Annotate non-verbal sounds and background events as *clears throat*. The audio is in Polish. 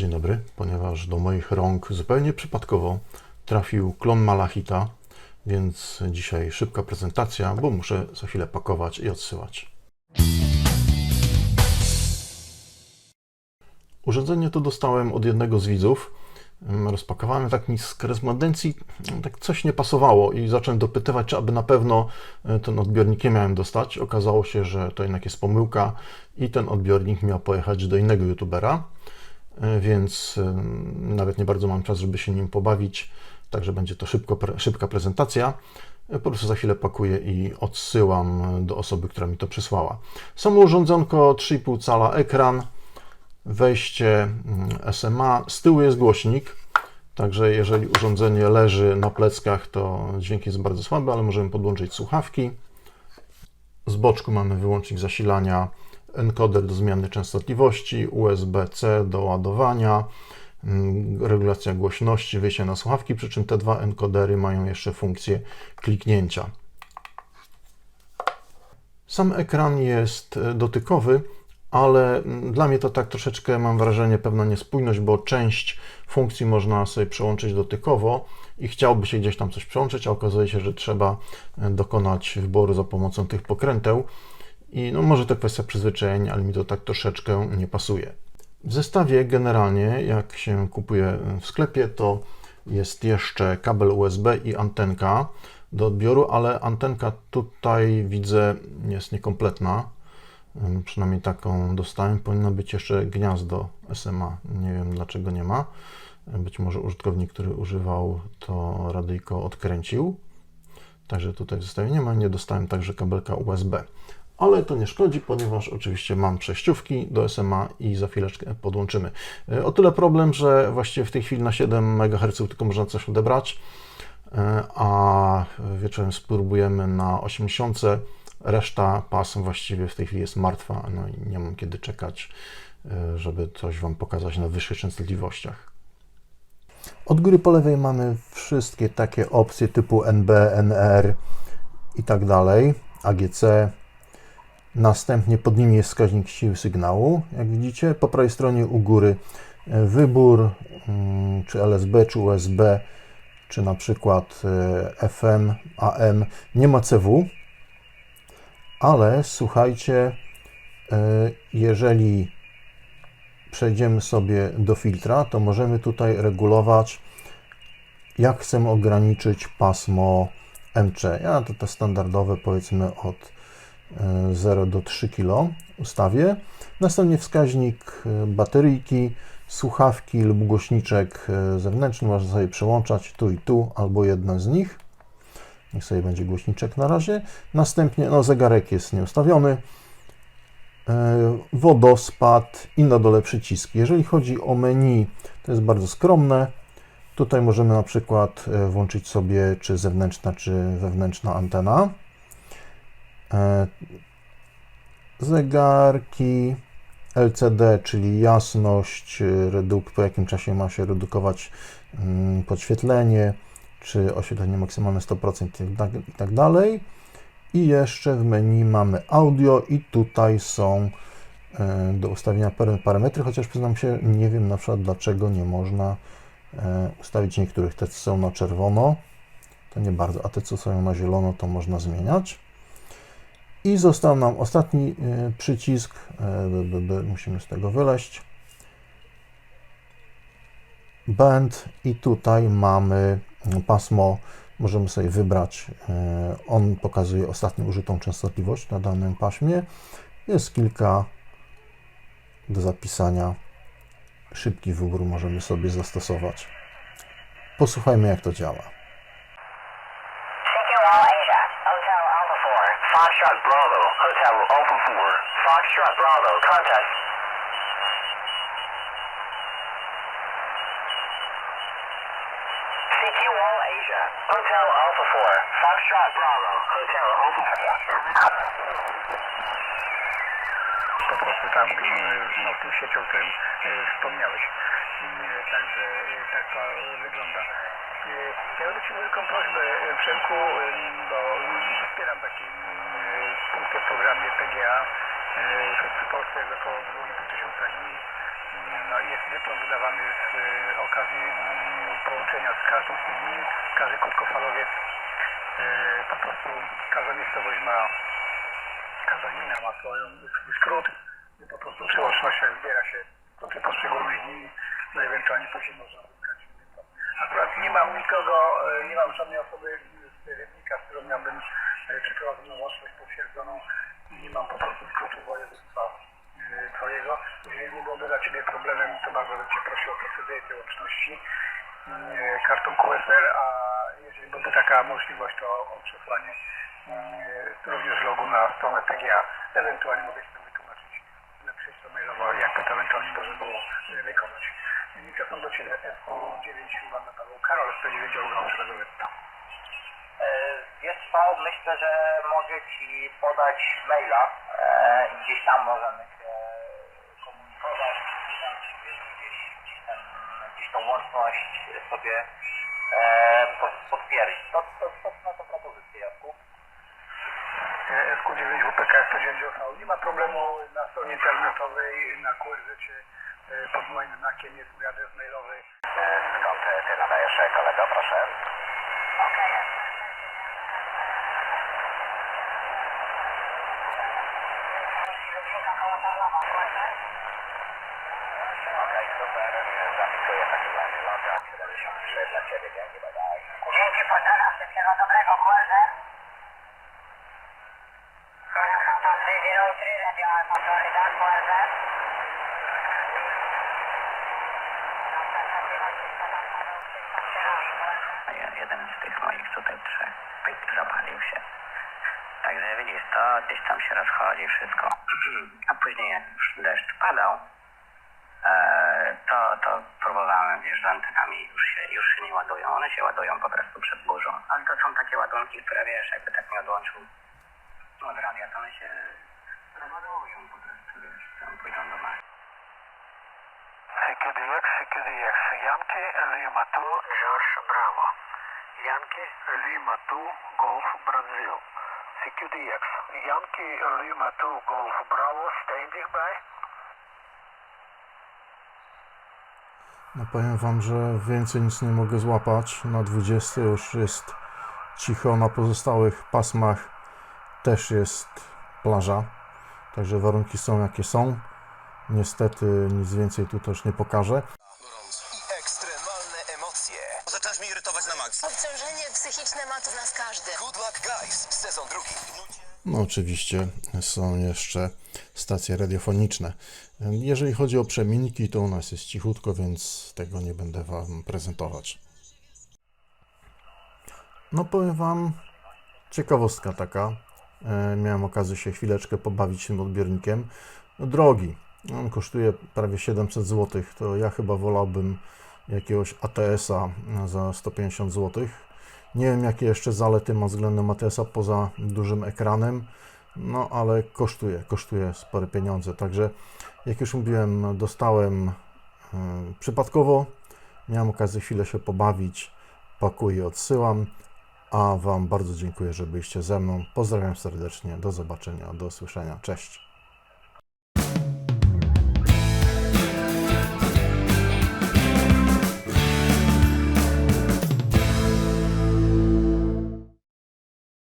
Dzień dobry, ponieważ do moich rąk zupełnie przypadkowo trafił klon Malachita, więc dzisiaj szybka prezentacja, bo muszę za chwilę pakować i odsyłać. Urządzenie to dostałem od jednego z widzów. Mm, Rozpakowałem tak mi z korespondencji, mm, tak coś nie pasowało i zacząłem dopytywać, czy aby na pewno e, ten odbiornik nie miałem dostać. Okazało się, że to jednak jest pomyłka i ten odbiornik miał pojechać do innego youtubera, więc nawet nie bardzo mam czas, żeby się nim pobawić, także będzie to szybko, szybka prezentacja. Po prostu za chwilę pakuję i odsyłam do osoby, która mi to przysłała. Samo urządzonko 3,5 cala ekran, wejście mm, SMA, z tyłu jest głośnik, także jeżeli urządzenie leży na pleckach, to dźwięk jest bardzo słaby, ale możemy podłączyć słuchawki. Z boczku mamy wyłącznik zasilania, encoder do zmiany częstotliwości, USB-C do ładowania, mm, regulacja głośności, wyjście na słuchawki, przy czym te dwa encodery mają jeszcze funkcję kliknięcia. Sam ekran jest e, dotykowy, ale mm, dla mnie to tak troszeczkę mam wrażenie pewna niespójność, bo część funkcji można sobie przełączyć dotykowo i chciałby się gdzieś tam coś przełączyć, a okazuje się, że trzeba e, dokonać wyboru za pomocą tych pokręteł. I no może to kwestia przyzwyczajenia, ale mi to tak troszeczkę nie pasuje. W zestawie generalnie, jak się kupuje w sklepie, to jest jeszcze kabel USB i antenka do odbioru, ale antenka tutaj widzę jest niekompletna. Przynajmniej taką dostałem. Powinno być jeszcze gniazdo SMA. Nie wiem dlaczego nie ma. Być może użytkownik, który używał to radyjko odkręcił. Także tutaj w zestawie nie ma. Nie dostałem także kabelka USB. Ale to nie szkodzi, ponieważ oczywiście mam przejściówki do SMA i za chwileczkę podłączymy. Y, O tyle problem, że właściwie w tej chwili na 7 MHz tylko można coś odebrać, y, a wieczorem spróbujemy na 80. Reszta pasm właściwie w tej chwili jest martwa, no i nie mam kiedy czekać, y, żeby coś Wam pokazać na wyższych częstotliwościach. Od góry po lewej mamy wszystkie takie opcje typu NB, NR i tak dalej, AGC. Następnie pod nimi jest wskaźnik siły sygnału, jak widzicie. Po prawej stronie u góry e, wybór, mm, czy LSB, czy USB, czy na przykład e, FM, AM. Nie ma CW, ale słuchajcie, e, jeżeli przejdziemy sobie do filtra, to możemy tutaj regulować, jak chcemy ograniczyć pasmo MC. Ja to te standardowe powiedzmy od 0 do 3 kg ustawię. Następnie wskaźnik e, bateryjki, słuchawki lub głośniczek e, zewnętrzny można sobie przełączać tu i tu, albo jeden z nich. Niech sobie będzie głośniczek na razie. Następnie no, zegarek jest nieustawiony. E, Wodospad i na dole przyciski. Jeżeli chodzi o menu, to jest bardzo skromne. Tutaj możemy na przykład włączyć sobie czy zewnętrzna, czy wewnętrzna antena. E, Zegarki LCD, czyli jasność, e, reduk, po jakim czasie ma się redukować mm, podświetlenie, czy oświetlenie maksymalne 100% i tak- i tak dalej. I jeszcze w menu mamy audio i tutaj są e, do ustawienia parę parametry, chociaż przyznam się, nie wiem na przykład dlaczego nie można e, ustawić niektórych. Te co są na czerwono, to nie bardzo, a te co są na zielono, to można zmieniać. I został nam ostatni e, przycisk, by, musimy z tego wyleźć. Band i tutaj mamy pasmo, możemy sobie wybrać, e, on pokazuje ostatnią użytą częstotliwość na danym paśmie. Jest kilka do zapisania. Szybki wybór możemy sobie zastosować. Posłuchajmy jak to działa. Foxtrot Bravo, Hotel Alpha 4, Foxtrot Bravo, contact. CQ All Asia, Hotel Alpha 4, Foxtrot Bravo, Hotel Alpha 4. po prostu tam no, tą siecią, o którym wspomniałeś. Także tak to wygląda. Ja mam do Ciebie prośbę, Przemku, bo wspieram taki e, w programie PGA. W Polsce jest około 2,5 tysiąca dni. No, jest dyplom wydawany z e, okazji mm, połączenia z tych gmin, każdy krótkofalowiec, e, po prostu każda miejscowość ma, każda gmina ma swoją, skrót i po prostu przy łącznościach zbiera się skróty poszczególnych gmin, no ewentualnie później można dyplom. Akurat nie mam nikogo, nie mam żadnej osoby z Rybnika, z którą miałbym e, przeprowadzoną łączność potwierdzoną i mam po prostu skrótu województwa e, twojego. Jeżeli nie byłoby dla Ciebie problemem, to bardzo bym Cię prosił o procedurę tej łączności e, kartą QSL, a jeżeli byłaby taka możliwość, to o przesłanie e, również logu na stronę PGA. Ewentualnie mogę się wytłumaczyć, napisać to mailowo, jak to ewentualnie może było wykonać. Mikrofon do Ciebie, SQ9 Iwana Paweł Karol, 109 Olga Szwedowetta. E, Wiesz co, myślę, że mogę Ci podać maila e, i gdzieś tam możemy się komunikować, gdzieś tam, gdzieś, gdzieś, tam, gdzieś tą łączność sobie e, potwierdzić. To, to, to, no to propozycję, Jacku. E, SQ9 WPK 109 OV. Nie ma problemu na stronie internetowej, na QRZ e, pod moim znakiem jest mój adres mailowy. Skąd Ty nadajesz, kolego, proszę? Jeden z tych moich tutaj trzech zapalił się. Także widzisz, to gdzieś tam się rozchodzi wszystko. *clears throat* A później deszcz padał, e, to, to próbowałem, wiesz, z antynami już się, już się nie ładują. One się ładują po prostu przed burzą. Ale to są takie ładunki, które wiesz, jakby tak nie odłączył od radia, to one się rozładują po prostu, wiesz, tam pójdą do maści. CQDX, CQDX, Yankee Lima 2, George Bravo. Yankee Lima 2, Golf Brazil. CQDX, Yankee Lima 2, Golf Bravo, standing by. No powiem Wam, że więcej nic nie mogę złapać. Na 20 już jest cicho, na pozostałych pasmach też jest plaża. Także warunki są jakie są. Niestety nic więcej tu też nie pokażę. Psychiczne ma to z nas każdy. Good Luck Guys, sezon drugi. No oczywiście są jeszcze stacje radiofoniczne. Jeżeli chodzi o przemienniki, to u nas jest cichutko, więc tego nie będę Wam prezentować. No powiem Wam, ciekawostka taka. E, Miałem okazję się chwileczkę pobawić tym odbiornikiem. Drogi. On kosztuje prawie 700 zł. To ja chyba wolałbym jakiegoś ATS-a za 150 zł. Nie wiem, jakie jeszcze zalety ma względem ATS-a poza dużym ekranem, no ale kosztuje, kosztuje spore pieniądze. Także, jak już mówiłem, dostałem e, przypadkowo. Miałem okazję chwilę się pobawić. Pakuję, odsyłam. A Wam bardzo dziękuję, że byliście ze mną. Pozdrawiam serdecznie. Do zobaczenia, do usłyszenia. Cześć.